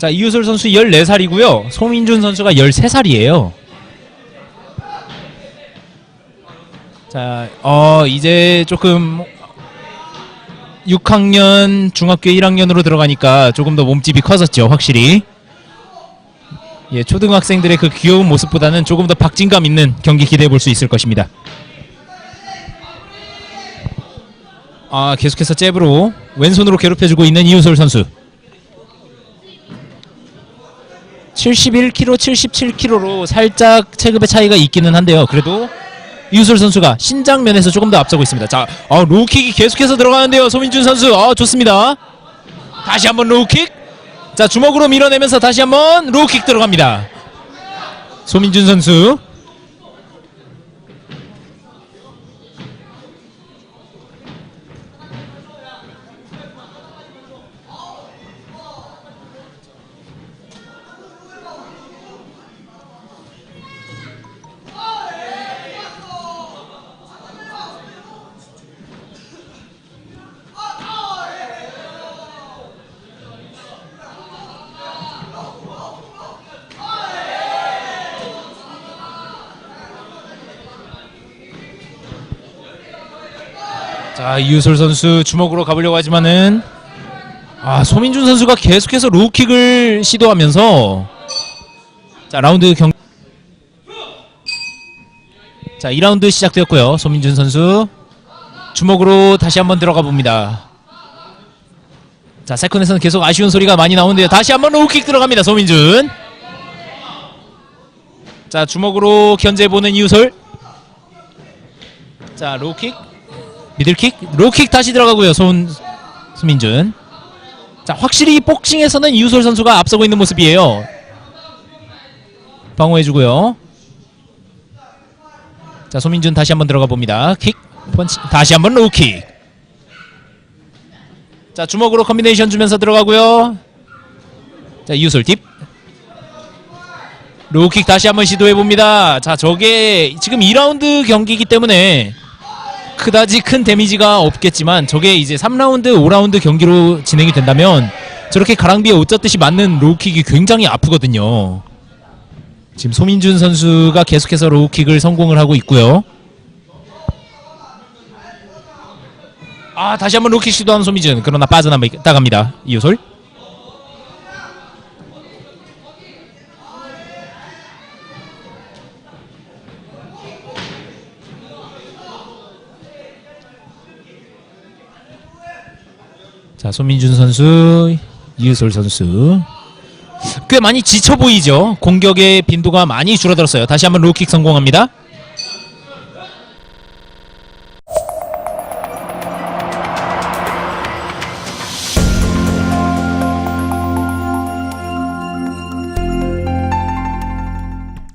자, 이유솔 선수 14살이고요. 소민준 선수가 13살이에요. 자, 어, 이제 조금 6학년, 중학교 1학년으로 들어가니까 조금 더 몸집이 커졌죠, 확실히. 예, 초등학생들의 그 귀여운 모습보다는 조금 더 박진감 있는 경기 기대해 볼 수 있을 것입니다. 아, 계속해서 잽으로 왼손으로 괴롭혀주고 있는 이유솔 선수. 71kg, 77kg로 살짝 체급의 차이가 있기는 한데요. 그래도 이유솔 선수가 신장 면에서 조금 더 앞서고 있습니다. 자, 어, 로우킥이 계속해서 들어가는데요. 소민준 선수, 어, 좋습니다. 다시 한번 로우킥. 자, 주먹으로 밀어내면서 다시 한번 로우킥 들어갑니다. 소민준 선수. 자, 이유솔 선수 주먹으로 가보려고 하지만은 아, 소민준 선수가 계속해서 로우킥을 시도하면서 자, 라운드 경 자, 2라운드 시작되었고요. 소민준 선수 주먹으로 다시 한번 들어가 봅니다. 자, 세컨에서는 계속 아쉬운 소리가 많이 나오는데요. 다시 한번 로우킥 들어갑니다. 소민준. 자, 주먹으로 견제해 보는 이유솔. 자, 로우킥. 미들킥. 로우킥 다시 들어가고요. 손 수민준. 자, 확실히 복싱에서는 이유솔 선수가 앞서고 있는 모습이에요. 방어해 주고요. 자, 소민준 다시 한번 들어가 봅니다. 킥. 펀치. 다시 한번 로우킥. 자, 주먹으로 컨비네이션 주면서 들어가고요. 자, 이유솔 딥. 로우킥 다시 한번 시도해 봅니다. 자, 저게 지금 2라운드 경기이기 때문에 그다지 큰 데미지가 없겠지만 저게 이제 3라운드, 5라운드 경기로 진행이 된다면 저렇게 가랑비에 옷 젖듯이 맞는 로우킥이 굉장히 아프거든요. 지금 소민준 선수가 계속해서 로우킥을 성공을 하고 있고요. 아 다시 한번 로우킥 시도하는 소민준 그러나 빠져나갑니다. 이효솔. 자 소민준 선수, 이유솔 선수 꽤 많이 지쳐 보이죠. 공격의 빈도가 많이 줄어들었어요. 다시 한번 로킥 성공합니다.